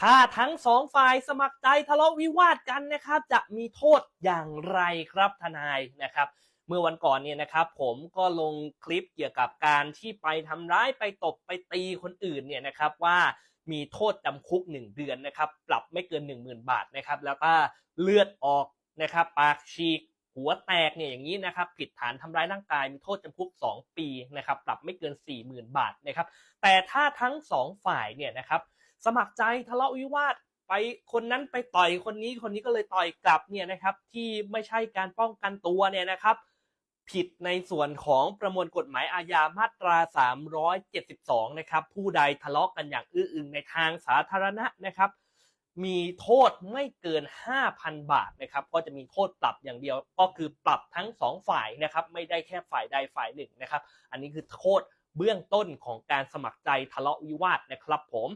ถ้าทั้งสองฝ่ายสมัครใจทะเลาะวิวาทกันนะครับ จะมีโทษอย่างไรครับทนายนะครับ เมื่อวันก่อนเนี่ยนะครับ ผมก็ลงคลิปเกี่ยวกับการที่ไปทำร้ายไปตบไปตีคนอื่นเนี่ยนะครับว่ามีโทษจำคุก 1 เดือนนะครับ ปรับไม่เกิน 10,000 บาทนะครับ แล้วก็เลือดออกนะครับ ปากฉีกหัวแตกเนี่ยอย่างนี้นะครับผิดฐานทำร้ายร่างกายมีโทษจำคุก 2 ปีนะครับ ปรับไม่เกิน 40,000 บาทนะครับ แต่ถ้าทั้งสองฝ่ายเนี่ยนะครับ สมัครใจทะเลาะวิวาทไปคนนั้นไปต่อยคนนี้คนนี้ก็เลยต่อยกลับเนี่ยนะครับที่ไม่ใช่การป้องกันตัวเนี่ยนะครับผิดในส่วนของประมวลกฎหมายอาญามาตรา 372 นะครับ ผู้ใดทะเลาะกันอย่างอื้ออึงในทางสาธารณะนะครับ มีโทษไม่เกิน 5,000 บาทนะครับ ก็จะมีโทษปรับอย่างเดียว ก็คือปรับทั้งสองฝ่ายนะครับ ไม่ได้แค่ฝ่ายใดฝ่ายหนึ่งนะครับ อันนี้คือโทษเบื้องต้นของการสมัครใจทะเลาะวิวาทนะครับผม